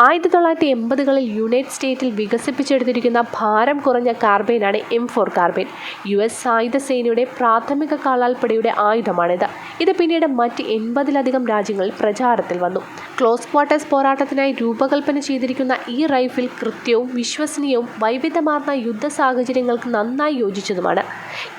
ആയിരത്തി തൊള്ളായിരത്തി എൺപതുകളിൽ യുണൈറ്റഡ് സ്റ്റേറ്റിൽ വികസിപ്പിച്ചെടുത്തിരിക്കുന്ന ഭാരം കുറഞ്ഞ കാർബൈനാണ് M four carbine. U S സായുധ സേനയുടെ പ്രാഥമിക കാലാൽപ്പടയുടെ ആയുധമാണിത്. ഇത് പിന്നീട് മറ്റ് എൺപതിലധികം രാജ്യങ്ങളിൽ പ്രചാരത്തിൽ വന്നു. ക്ലോസ് ക്വാർട്ടേഴ്സ് പോരാട്ടത്തിനായി രൂപകൽപ്പന ചെയ്തിരിക്കുന്ന ഈ റൈഫിൽ കൃത്യവും വിശ്വസനീയവും വൈവിധ്യമാർന്ന യുദ്ധ സാഹചര്യങ്ങൾക്ക് നന്നായി യോജിച്ചതുമാണ്.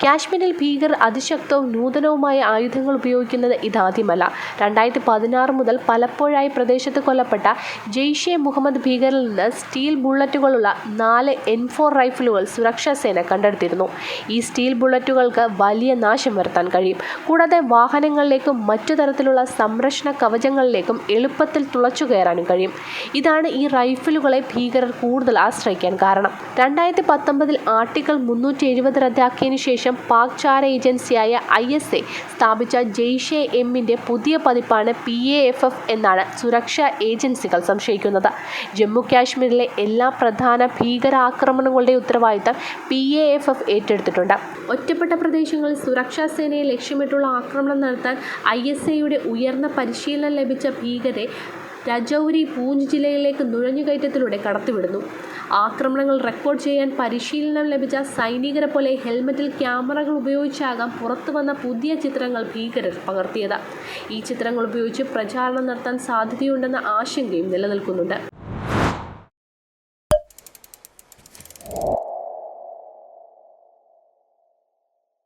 കാശ്മീരിൽ ഭീകർ അതിശക്തവും നൂതനവുമായ ആയുധങ്ങൾ ഉപയോഗിക്കുന്നത് ഇതാദ്യമല്ല. രണ്ടായിരത്തി പതിനാറ് മുതൽ പലപ്പോഴായി പ്രദേശത്ത് കൊല്ലപ്പെട്ട ജെയ്ഷെ മുഹമ്മദ് ഭീകരിൽ നിന്ന് സ്റ്റീൽ ബുള്ളറ്റുകളുള്ള നാല് എൻ ഫോർ റൈഫിളുകൾ സുരക്ഷാ സേന കണ്ടെടുത്തിരുന്നു. ഈ സ്റ്റീൽ ബുള്ളറ്റുകൾക്ക് വലിയ നാശം വരുത്താൻ കഴിയും. കൂടാതെ വാഹനങ്ങളിലേക്കും മറ്റു തരത്തിലുള്ള സംരക്ഷണ കവചങ്ങളിലേക്കും എളുപ്പത്തിൽ തുളച്ചു കയറാനും കഴിയും. ഇതാണ് ഈ റൈഫിലുകളെ ഭീകരർ കൂടുതൽ ആശ്രയിക്കാൻ കാരണം. രണ്ടായിരത്തി പത്തൊമ്പതിൽ ആർട്ടിക്കിൾ മുന്നൂറ്റി എഴുപത് റദ്ദാക്കിയതിനു ശേഷം പാക് ചാര ഏജൻസിയായ ഐ എസ് എ സ്ഥാപിച്ച ജെയ്ഷെ എമ്മിന്റെ പുതിയ പതിപ്പാണ് പി എ എഫ് എഫ് എന്നാണ് സുരക്ഷാ ഏജൻസികൾ സംശയിക്കുന്നത്. ജമ്മു കാശ്മീരിലെ എല്ലാ പ്രധാന ഭീകരാക്രമണങ്ങളുടെ ഉത്തരവാദിത്തം പി എ എഫ് എഫ് ഏറ്റെടുത്തിട്ടുണ്ട്. ഒറ്റപ്പെട്ട പ്രദേശങ്ങളിൽ സുരക്ഷാ സേനയെ ലക്ഷ്യമിട്ടുള്ള ആക്രമണം നടത്താൻ ഐ എസ് എയുടെ ഉയർന്ന പരിശീലനം ലഭിച്ച ഭീകരെ രജൌരി പൂഞ്ച് ജില്ലയിലേക്ക് നുഴഞ്ഞുകയറ്റത്തിലൂടെ കടത്തിവിടുന്നു. ആക്രമണങ്ങൾ റെക്കോർഡ് ചെയ്യാൻ പരിശീലനം ലഭിച്ച സൈനികരെ പോലെ ഹെൽമറ്റിൽ ക്യാമറകൾ ഉപയോഗിച്ചാകാം പുറത്തു വന്ന പുതിയ ചിത്രങ്ങൾ ഭീകരർ പകർത്തിയത്. ഈ ചിത്രങ്ങൾ ഉപയോഗിച്ച് പ്രചാരണം നടത്താൻ സാധ്യതയുണ്ടെന്ന ആശങ്കയും നിലനിൽക്കുന്നുണ്ട്.